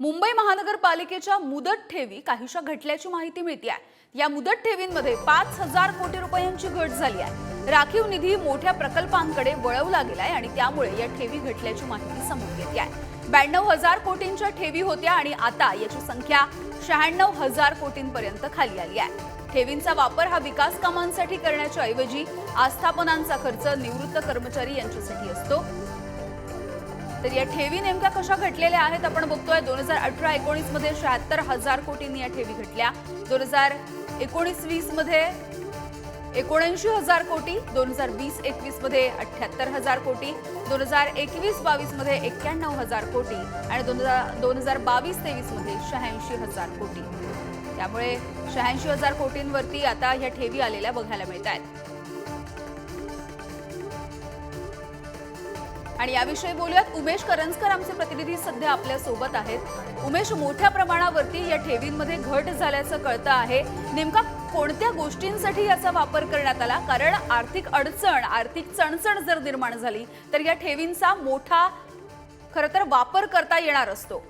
मुंबई महानगरपालिकेच्या मुदत ठेवी काहीशा घटल्याची माहिती मिळते आहे या मुदत ठेवींमध्ये पाच हजार कोटी रुपयांची घट झाली आहे. राखीव निधी मोठ्या प्रकल्पांकडे वळवला गेलाय आणि त्यामुळे या ठेवी घटल्याची माहिती समोर येते आहे ब्याण्णव हजार कोटींच्या ठेवी होत्या आणि आता याची संख्या शहाण्णव हजार कोटींपर्यंत खाली आली आहे. ठेवींचा वापर हा विकास कामांसाठी करण्याच्या ऐवजी आस्थापनांचा खर्च निवृत्त कर्मचारी यांच्यासाठी असतो. तर या ठेवी नेमक्या कशा घटलेल्या आहेत? आपण बघतोय दोन हजार अठरा एकोणीसमध्ये शहात्तर हजार कोटींनी या ठेवी घटल्या. दोन हजार एकोणीस वीसमध्ये एकोणऐंशी हजार कोटी दोन हजार वीस एकवीसमध्ये अठ्याहत्तर हजार कोटी दोन हजार एकवीस बावीसमध्ये एक्क्याण्णव हजार कोटी आणि दोन हजार दोन हजार बावीस तेवीसमध्ये शहाऐंशी हजार कोटी. त्यामुळे शहाऐंशी हजार कोटींवरती आता ह्या ठेवी आलेल्या बघायला मिळत आहेत आणि याविषयी बोलूयात. उमेश करंजकर आमचे प्रतिनिधी सध्या आपल्यासोबत आहेत. उमेश मोठ्या प्रमाणावरती या ठेवींमध्ये घट झाल्याचं कळतं आहे. नेमका कोणत्या गोष्टींसाठी याचा वापर करण्यात आला? कारण आर्थिक अडचण आर्थिक चणचण जर निर्माण झाली तर या ठेवींचा मोठा खरं तर वापर करता येणार असतो.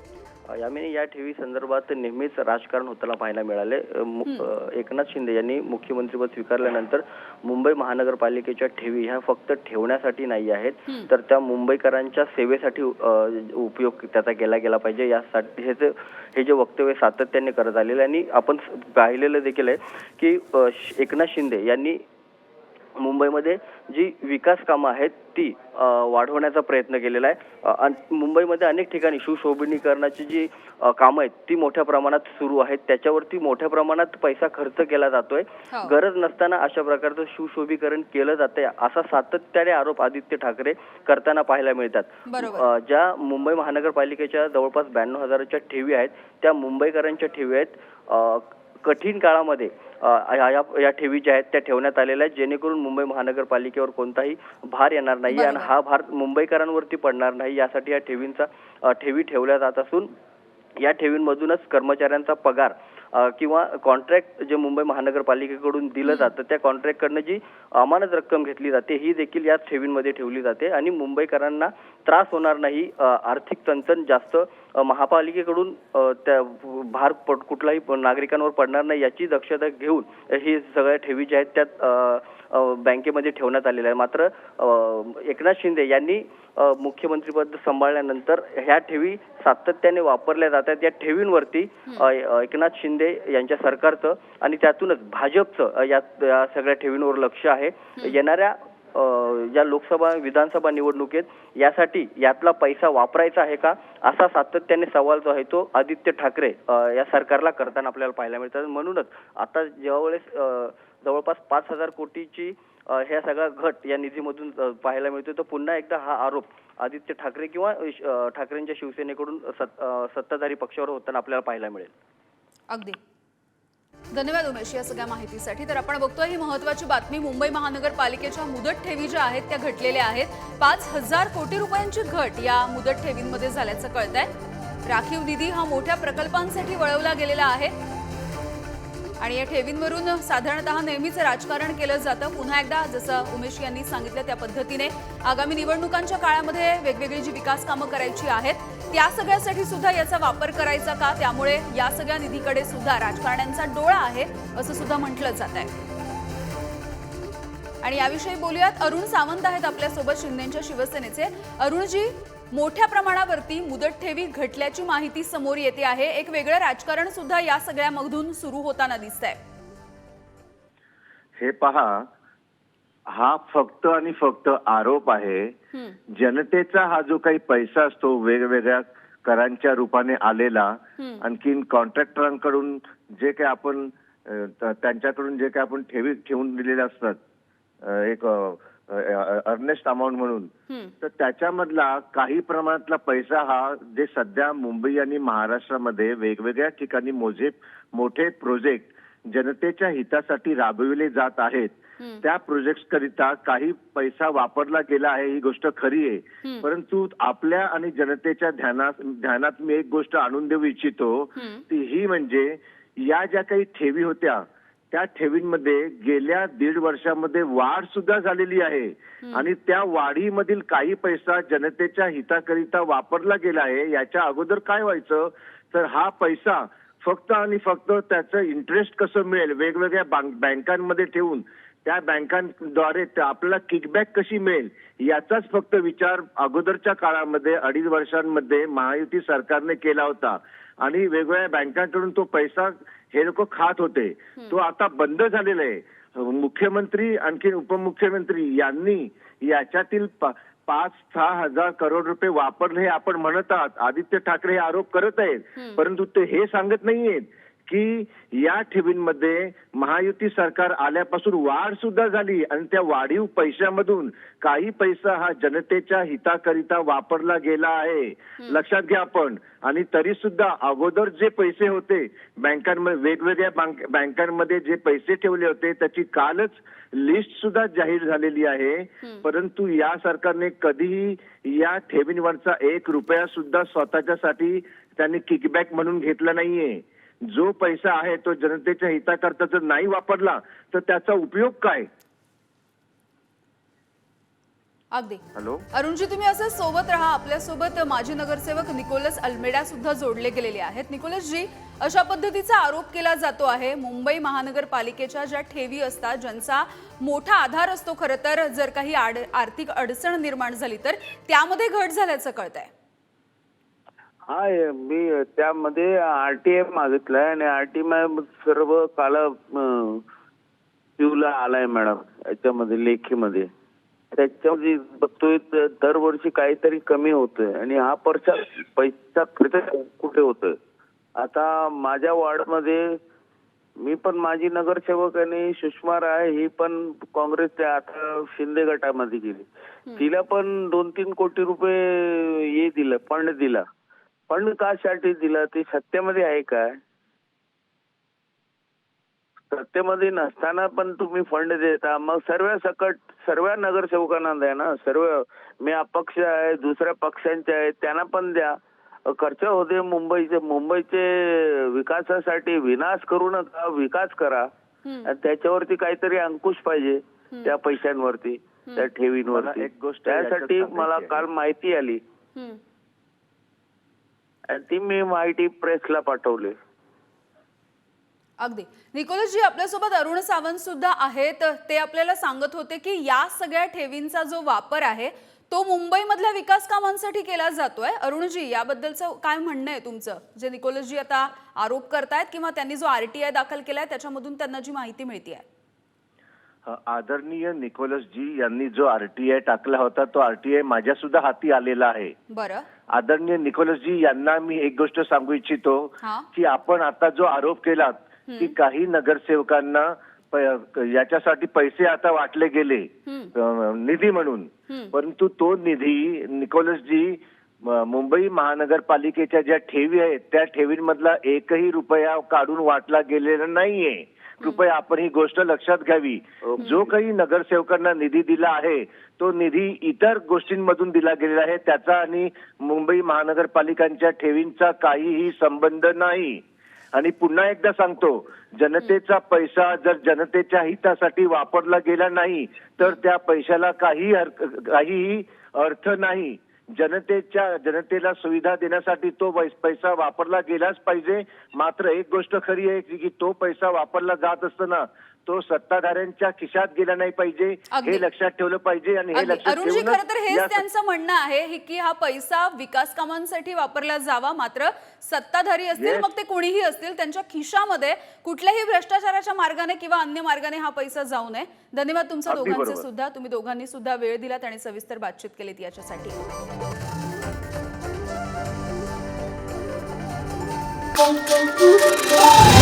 यामिनी या ठेवी संदर्भात नेहमीच राजकारण होताना पाहायला मिळाले. एकनाथ शिंदे यांनी मुख्यमंत्रीपद स्वीकारल्यानंतर मुंबई महानगरपालिकेच्या ठेवी ह्या फक्त ठेवण्यासाठी नाही आहेत. तर त्या मुंबईकरांच्या सेवेसाठी उपयोग त्याचा केला गेला पाहिजे. यासाठी हे जे- हे जे वक्तव्य सातत्याने करत आलेले आणि आपण पाहिलेलं देखील आहे की एकनाथ शिंदे यांनी मुंबईमध्ये जी विकास कामं आहेत ती वाढवण्याचा प्रयत्न केलेला आहे. मुंबईमध्ये अनेक ठिकाणी सुशोभीकरणाची जी कामं आहेत ती मोठ्या प्रमाणात सुरू आहेत. त्याच्यावरती मोठ्या प्रमाणात पैसा खर्च केला जातोय. हो. गरज नसताना अशा प्रकारचं सुशोभीकरण केलं जातंय असा सातत्याने आरोप आदित्य ठाकरे करताना पाहायला मिळतात. ज्या मुंबई महानगरपालिकेच्या जवळपास ब्याण्णव हजाराच्या ठेवी आहेत त्या मुंबईकरांच्या ठेवी आहेत. कठीण काळामध्ये या या- या ठेवी ज्या आहेत त्या ठेवण्यात आलेल्या आहेत जेणेकरून मुंबई महानगरपालिकेवर कोणताही भार येणार नाही आणि. हा भार मुंबईकरांवरती पडणार नाही यासाठी या ठेवींचा ठेवी ठेवल्या जात असून या ठेवींमधूनच कर्मचाऱ्यांचा पगार किंवा कॉन्ट्रॅक्ट जे मुंबई महानगरपालिकेकडून दिलं जातं त्या कॉन्ट्रॅक्टकडनं जी अमानत रक्कम घेतली जाते ही देखील याच ठेवींमध्ये ठेवली जाते आणि मुंबईकरांना त्रास होणार नाही आर्थिक चणचण जास्त महापालिकेकडून त्या भार पड कुठलाही नागरिकांवर पडणार नाही याची दक्षता घेऊन ही सगळ्या ठेवी ज्या आहेत त्यात बँकेमध्ये ठेवण्यात आलेल्या आहे मात्र एकनाथ शिंदे यांनी मुख्यमंत्रीपद सांभाळल्यानंतर ह्या ठेवी सातत्याने वापरल्या जातात या ठेवींवरती एकनाथ शिंदे यांच्या सरकारचं आणि त्यातूनच भाजपचं या सगळ्या ठेवींवर लक्ष आहे. येणाऱ्या ज्या या लोकसभा विधानसभा निवडणुकीत यासाठी यातला पैसा वापरायचा आहे का? असा सातत्याने सवाल जो आहे तो आदित्य ठाकरे या सरकारला करताना आपल्याला पाहायला मिळतात म्हणूनच आता ज्यावेळेस जवळपास पाच हजार कोटीची ह्या सगळा घट या निधीमधून पाहायला मिळतो तर पुन्हा एकदा हा आरोप आदित्य ठाकरे किंवा ठाकरेंच्या शिवसेनेकडून सत्ताधारी पक्षावर होताना आपल्याला पाहायला मिळेल. अगदी. धन्यवाद उमेश या सगळ्या माहितीसाठी. तर आपण बघतोय ही महत्वाची बातमी मुंबई महानगरपालिकेच्या मुदत ठेवी ज्या आहेत त्या घटलेल्या आहेत. पाच हजार कोटी रुपयांची घट या मुदत ठेवींमध्ये झाल्याचं कळत आहे राखीव निधी हा मोठ्या प्रकल्पांसाठी वळवला गेलेला आहे. आणि या ठेवींवरून साधारणतः नेहमीच राजकारण केलं जातं. पुन्हा एकदा जसं उमेश यांनी सांगितलं त्या पद्धतीने आगामी निवडणुकांच्या काळामध्ये वेगवेगळी जी विकास कामं करायची आहेत त्या सगळ्यासाठी सुद्धा याचा वापर करायचा का? त्यामुळे या सगळ्या निधीकडे सुद्धा राजकारण्यांचा डोळा आहे असं सुद्धा म्हटलं जात आहे. आणि याविषयी बोलूयात अरुण सावंत आहेत आपल्यासोबत शिंदेच्या शिवसेनेचे. अरुणजी मोठ्या प्रमाणावरती मुदत ठेवी घटल्याची माहिती समोर येते आहे. एक वेगळं राजकारण सुद्धा या सगळ्यामधून सुरू होताना दिसतंय. हे पहा हा फक्त आणि फक्त आरोप आहे. जनतेचा हा जो काही पैसा असतो वेगवेगळ्या करांच्या रूपाने आलेला. आणखीन कॉन्ट्रॅक्टरांकडून जे काही आपण त्यांच्याकडून जे काही आपण ठेवी ठेवून दिलेले असतात एक अर्नेस्ट अमाऊंट म्हणून. तर त्याच्यामधला काही प्रमाणातला पैसा हा जे सध्या मुंबई आणि महाराष्ट्रामध्ये वेगवेगळ्या ठिकाणी मोजे मोठे प्रोजेक्ट जनतेच्या हितासाठी राबविले जात आहेत. त्या प्रोजेक्ट करिता काही पैसा वापरला गेला आहे ही गोष्ट खरी आहे. परंतु आपल्या आणि जनतेच्या ध्यानात ध्यानात मी एक गोष्ट आणून देऊ इच्छितो. ती ही म्हणजे या ज्या काही ठेवी होत्या त्या ठेवींमध्ये गेल्या दीड वर्षामध्ये वाढ सुद्धा झालेली आहे. आणि त्या वाढीमधील काही पैसा जनतेच्या हिताकरिता वापरला गेला आहे याच्या अगोदर काय व्हायचं? तर हा पैसा फक्त आणि फक्त त्याचं इंटरेस्ट कसं मिळेल? वेगवेगळ्या बँक- बँकांमध्ये ठेवून त्या बँकांद्वारे आपल्याला किकबॅक कशी मिळेल? याचाच फक्त विचार अगोदरच्या काळामध्ये अडीच वर्षांमध्ये महायुती सरकारने केला होता. आणि वेगवेगळ्या बँकांकडून तो पैसा हे लोक खात होते. तो आता बंद झालेला आहे. मुख्यमंत्री आणखी उपमुख्यमंत्री यांनी याच्यातील पाच सहा हजार करोड रुपये वापरले हे आपण म्हणत आहात. आदित्य ठाकरे हे आरोप करत आहेत. परंतु ते हे सांगत नाहीयेत. की या ठेवींमध्ये महायुती सरकार आल्यापासून वाढ सुद्धा झाली आणि त्या वाढीव पैशामधून काही पैसा हा जनतेच्या हिताकरिता वापरला गेला आहे. लक्षात घ्या आपण. आणि तरी सुद्धा अगोदर जे पैसे होते बँकांमध्ये वेगवेगळ्या बँक- बँकांमध्ये जे पैसे ठेवले होते त्याची कालच लिस्ट सुद्धा जाहीर झालेली आहे. परंतु या सरकारने कधीही या ठेवींवरचा एक रुपया सुद्धा स्वतःच्यासाठी त्यांनी किकबॅक म्हणून घेतला नाहीये. जो पैसा आहे तो जनतेच्या हिताकरता जर नाही वापरला तर त्याचा उपयोग काय? अगदी. हॅलो? अरुणजी तुम्ही असं सोबत राहा. आपल्यासोबत माजी नगरसेवक निकोलस अल्मेडा सुद्धा जोडले गेलेले आहेत. निकोलस जी अशा पद्धतीचा आरोप केला जातो आहे. मुंबई महानगरपालिकेच्या ज्या ठेवी असतात ज्यांचा मोठा आधार असतो खरं तर जर काही आर्थिक अडचण निर्माण झाली तर त्यामध्ये घट झाल्याचं कळतंय. हा हे मी त्यामध्ये आरटीआय मागितलाय आणि आरटीआय सर्व काल शिवला आलाय मॅडम याच्यामध्ये लेखीमध्ये. त्याच्यामध्ये बघतोय दरवर्षी काहीतरी कमी होतोय आणि हा पैसा पैसा खर्च कुठे होतोय? आता माझ्या वॉर्डमध्ये मी पण माझी नगरसेवक आणि सुषमा राय ही पण काँग्रेसच्या आता शिंदे गटामध्ये गेली. तिला पण दोन तीन कोटी रुपये हे दिलं फंड दिला. फंड कासाठी दिला? ते सत्तेमध्ये आहे काय सत्तेमध्ये नसताना पण तुम्ही फंड देता. मग सर्व सकट सर्व नगरसेवकांना द्या ना. सर्व मी अपक्ष आहे दुसऱ्या पक्षांचे आहे त्यांना पण द्या. खर्च होते मुंबईचे. मुंबईचे विकासासाठी विनाश करू नका विकास करा. आणि त्याच्यावरती काहीतरी अंकुश पाहिजे त्या पैशांवरती त्या मला ठेवींवरती एक गोष्ट त्यासाठी मला. काल माहिती आली. आणि ती मी माहिती प्रेसला पाठवली. अगदी. निकोलसजी आपल्यासोबत अरुण सावंत सुद्धा आहेत. ते आपल्याला सांगत होते की या सगळ्या ठेवींचा जो वापर आहे तो मुंबईमधल्या विकास कामांसाठी केला जातोय. अरुणजी याबद्दलचं काय म्हणणं आहे तुमचं? जे निकोलसजी आता आरोप करतायत किंवा त्यांनी जो आरटीआय दाखल केलाय त्याच्यामधून त्यांना जी माहिती मिळते आदरणीय निकोलस जी यांनी जो आरटीआय टाकला होता तो आरटीआय माझ्या सुद्धा हाती आलेला आहे. बरं. आदरणीय निकोलसजी यांना मी एक गोष्ट सांगू इच्छितो. की आपण आता जो आरोप केलात की काही नगरसेवकांना याच्यासाठी पैसे आता वाटले गेले निधी म्हणून. परंतु तो निधी निकोलसजी मुंबई महानगरपालिकेच्या ज्या ठेवी आहेत त्या ठेवींमधला एकही रुपया काढून वाटला गेलेला नाहीये कृपया आपण ही गोष्ट लक्षात घ्यावी. जो काही नगरसेवकांना निधी दिला आहे तो निधी इतर गोष्टींमधून दिला गेलेला आहे. त्याचा आणि मुंबई महानगरपालिकांच्या ठेवींचा काहीही संबंध नाही. आणि पुन्हा एकदा सांगतो जनतेचा पैसा जर जनतेच्या हितासाठी वापरला गेला नाही तर त्या पैशाला काही अर्थ- काहीही अर्थ नाही. जनतेच्या जनतेला सुविधा देण्यासाठी तो पैसा वापरला गेलाच पाहिजे मात्र एक गोष्ट खरी आहे की तो पैसा वापरला जात असताना तो सत्ताधाऱ्यांच्या खिशात गेला नाही पाहिजे. हे लक्षात ठेवलं पाहिजे आणि हे. लक्षात अरुणजी खरं तर हेच त्यांचं म्हणणं आहे की हा पैसा विकास कामांसाठी वापरला जावा मात्र सत्ताधारी असतील. मग ते कोणीही असतील त्यांच्या खिशामध्ये कुठल्याही भ्रष्टाचाराच्या मार्गाने किंवा अन्य मार्गाने हा पैसा जाऊ नये धन्यवाद तुमचा दोघांचे. सुद्धा तुम्ही दोघांनी सुद्धा वेळ दिलात आणि सविस्तर बातचीत केलीत याच्यासाठी Thank you.